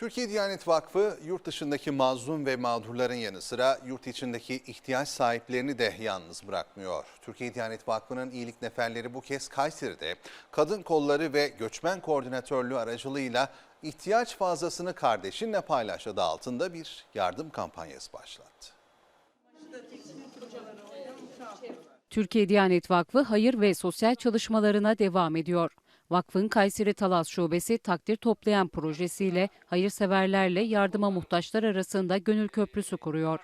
Türkiye Diyanet Vakfı yurt dışındaki mazlum ve mağdurların yanı sıra yurt içindeki ihtiyaç sahiplerini de yalnız bırakmıyor. Türkiye Diyanet Vakfı'nın iyilik neferleri bu kez Kayseri'de kadın kolları ve göçmen koordinatörlüğü aracılığıyla ihtiyaç fazlasını kardeşinle paylaş adı altında bir yardım kampanyası başlattı. Türkiye Diyanet Vakfı hayır ve sosyal çalışmalarına devam ediyor. Vakfın Kayseri Talas Şubesi takdir toplayan projesiyle hayırseverlerle yardıma muhtaçlar arasında gönül köprüsü kuruyor.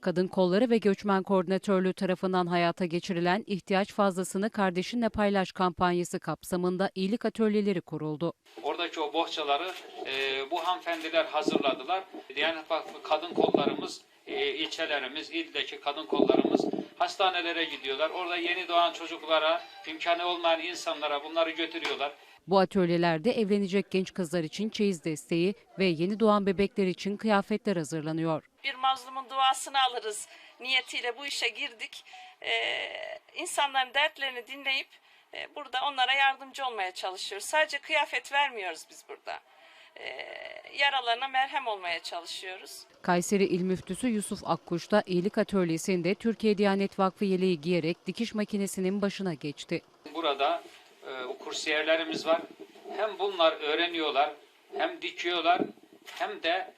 Kadın Kolları ve Göçmen Koordinatörlüğü tarafından hayata geçirilen ihtiyaç fazlasını kardeşinle paylaş kampanyası kapsamında iyilik atölyeleri kuruldu. Oradaki o bohçaları e, bu hanımefendiler hazırladılar. Diyanet Vakfı kadın kollarımız, e, ilçelerimiz, ildeki kadın kollarımız hastanelere gidiyorlar. Orada yeni doğan çocuklara, imkanı olmayan insanlara bunları götürüyorlar. Bu atölyelerde evlenecek genç kızlar için çeyiz desteği ve yeni doğan bebekler için kıyafetler hazırlanıyor. bir mazlumun duasını alırız niyetiyle bu işe girdik. Ee, insanların dertlerini dinleyip e, burada onlara yardımcı olmaya çalışıyoruz. Sadece kıyafet vermiyoruz biz burada. Ee, yaralarına merhem olmaya çalışıyoruz. Kayseri İl Müftüsü Yusuf Akkuş da iyilik atölyesinde Türkiye Diyanet Vakfı yeleği giyerek dikiş makinesinin başına geçti. Burada e, o kursiyerlerimiz var. Hem bunlar öğreniyorlar, hem dikiyorlar, hem de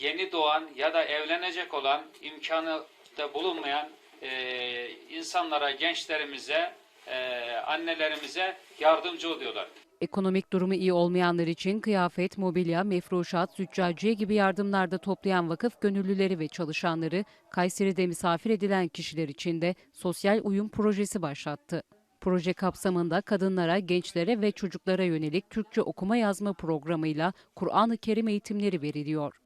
yeni doğan ya da evlenecek olan imkanı da bulunmayan e, insanlara, gençlerimize, e, annelerimize yardımcı oluyorlar. Ekonomik durumu iyi olmayanlar için kıyafet, mobilya, mefruşat, züccaciye gibi yardımlarda toplayan vakıf gönüllüleri ve çalışanları Kayseri'de misafir edilen kişiler için de sosyal uyum projesi başlattı. Proje kapsamında kadınlara, gençlere ve çocuklara yönelik Türkçe okuma yazma programıyla Kur'an-ı Kerim eğitimleri veriliyor.